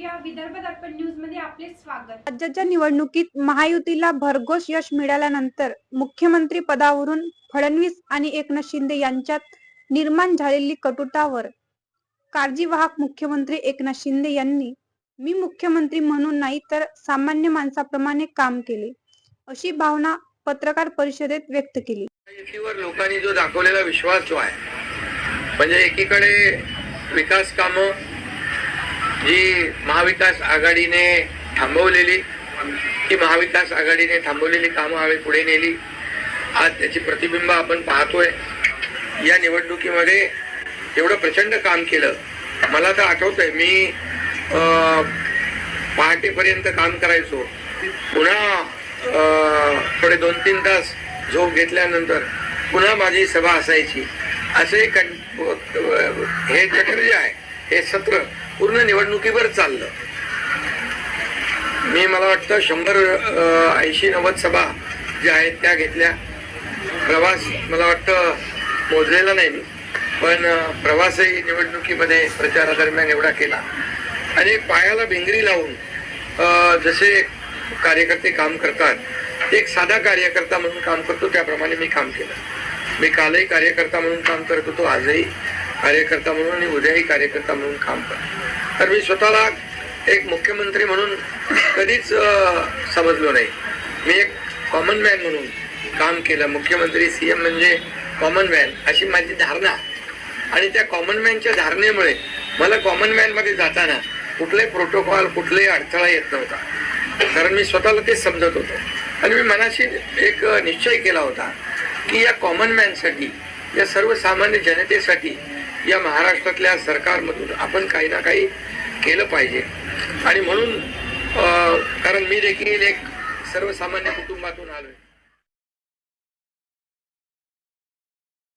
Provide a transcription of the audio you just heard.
या विदर्भ दर्पण न्यूजमध्ये आपले स्वागत. राज्याच्या निवडणुकीत महायुतीला भरघोस यश मिळाल्यानंतर मुख्यमंत्री पदावरून फडणवीस आणि एकनाथ शिंदे यांच्यात निर्माण झालेली कटुतावर काळजीवाहक मुख्यमंत्री एकनाथ शिंदे यांनी मी मुख्यमंत्री म्हणून नाही तर सामान्य माणसाप्रमाणे काम केले अशी भावना पत्रकार परिषदेत व्यक्त केली. युतीवर लोकांनी जो दाखवलेला विश्वास जो आहे म्हणजे एकीकडे विकास कामं जी महाविकास आघाडीने थांबवलेली ती महाविकास आघाडीने थांबवलेली कामं हवे पुढे नेली आज त्याची प्रतिबिंब आपण पाहतोय. या निवडणुकीमध्ये एवढं प्रचंड काम केलं मला तर आठवतंय मी पहाटेपर्यंत काम करायचो. पुन्हा थोडे दोन तीन तास झोप घेतल्यानंतर पुन्हा माझी सभा असायची. असे कं हे चक्र जे आहे हे सत्र पूर्ण निवडणुकीवर चाललं. मी मला वाटतं शंभर ऐंशी नव्वद सभा ज्या आहेत त्या घेतल्या. प्रवास मला वाटतं मोजलेला नाही मी. पण प्रवासही निवडणुकीमध्ये प्रचारादरम्यान एवढा केला. आणि पायाला भिंगरी लावून जसे कार्यकर्ते काम करतात एक साधा कार्यकर्ता म्हणून काम करतो त्याप्रमाणे मी काम केलं. मी कालही कार्यकर्ता म्हणून काम करत होतो आजही कार्यकर्ता म्हणून आणि उद्याही कार्यकर्ता म्हणून काम करतो. तर मी स्वतःला एक मुख्यमंत्री म्हणून कधीच समजलो नाही. मी एक कॉमन मॅन म्हणून काम केलं. मुख्यमंत्री सी एम म्हणजे कॉमन मॅन अशी माझी धारणा. आणि त्या कॉमन मॅनच्या धारणेमुळे मला कॉमन मॅनमध्ये जाताना कुठलाही प्रोटोकॉल कुठलाही अडथळा येत नव्हता. कारण मी स्वतःला तेच समजत होतो. आणि मी मनाशी एक निश्चय केला होता की या कॉमन मॅनसाठी या सर्वसामान्य जनतेसाठी या महाराष्ट्रातल्या सरकारमधून आपण काही ना काही केलं पाहिजे. आणि म्हणून कारण मी देखील एक सर्वसामान्य कुटुंबातून आलोय.